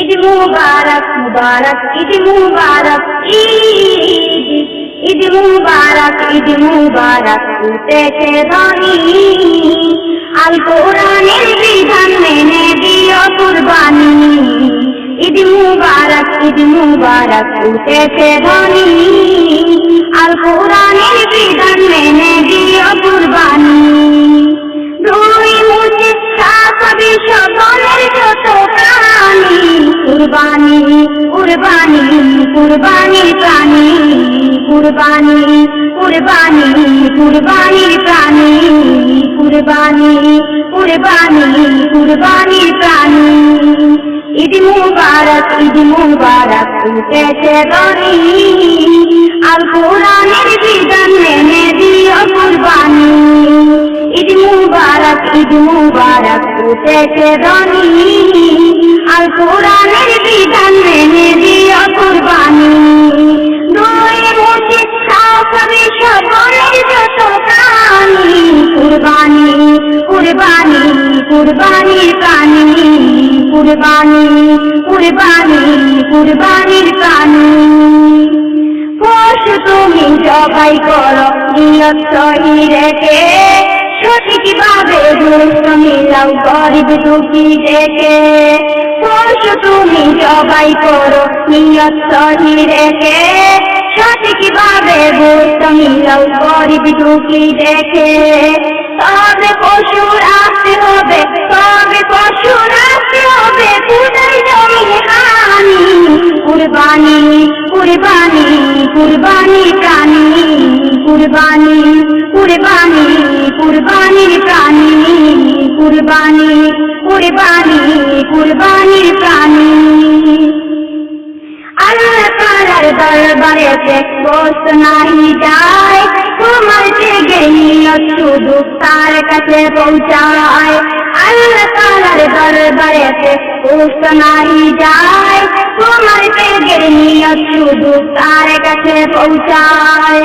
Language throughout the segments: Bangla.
ঈদ মুবারক মুবারক, ঈদ মুবারক, ঈদ ঈদ মুবারক ঈদ মুবারক উঠেছে ধ্বনি। আল কোরআনের বিধান মেনে দিও কুরবানি। ঈদ মুবারক ঈদ মুবারক উঠেছে ধ্বনি। কুরবানি কুরবানি কুরবানির প্রাণী, কুরবানি কুরবানি কুরবানির প্রাণী, কুরবানি কুরবানি কুরবানির প্রাণী। ঈদ মুবারক ঈদ মুবারক উঠেছে গনি আল কোরআনের বিধান মেনে দিও কুরবানি। ঈদ মুবারক ঈদ মুবারক উঠেছে গনি আল কোরআনের বিধান মেনে দিও কুরবানি। দুই মুঠি সাফবি সকলের যত প্রাণী, কুরবানি কুরবানি কুরবানির প্রাণী, কুরবানি কুরবানি, কুরবানির প্রাণী। পশু তুমি জবাই করো, নিয়ত রেখে সঠিক ভাবে দুষ্ট মিলাও গরিব দুঃখী দেখে পশু তুমি জবাই করো, নিয়ত সহি রেখে। সঠিক ভাবে দুষ্ট মিলাও গরিব দুঃখী দেখে তবে পশু রাখতে হবে, তবে পশু রাখতে হবে। খুদাই জমি হানি, কুরবানি কুরবানি কুরবানি প্রাণী, কুরবানি। কুরবানি, কুরবানির প্রাণী, কুরবানি কুরবানি, কুরবানির প্রাণী। আল্লাহ তাআলার দরবারে বস নাই যায়, তোমার জেগে নিয়ত শুধু তার কাছে পৌঁছায়। আল্লাহ তাআলার দরবারে বস নাই যায়, তোমার জেগে নিয়ত শুধু তার কাছে পৌঁছায়।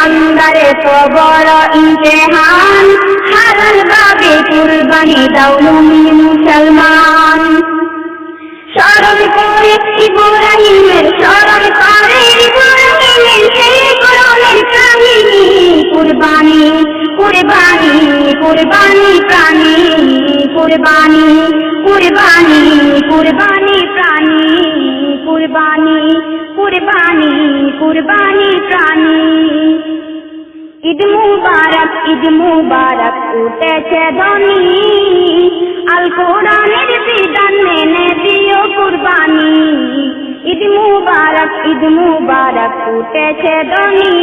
বান্দারে তো বড় ইমতেহান। হারাল বাবে কুরবানি দাও মুমিন মুসলমান। স্মরণ করে ইব্রাহিমের স্মরণ করে ইব্রাহিমের সেই কোরআনের কাহিনী। কুরবানি কুরবানি কুরবানি প্রাণী, কুরবানি কুরবানি কুরবানি প্রাণী। কুরবানি কুরবানি কুরবানি প্রাণী। ঈদ মুবারক ঈদ মুবারক উঠেছে ধনি। আল কোরআনের বিধান মেনে দিও কুরবানি। ঈদ মুবারক ঈদ মুবারক উঠেছে ধ্বনি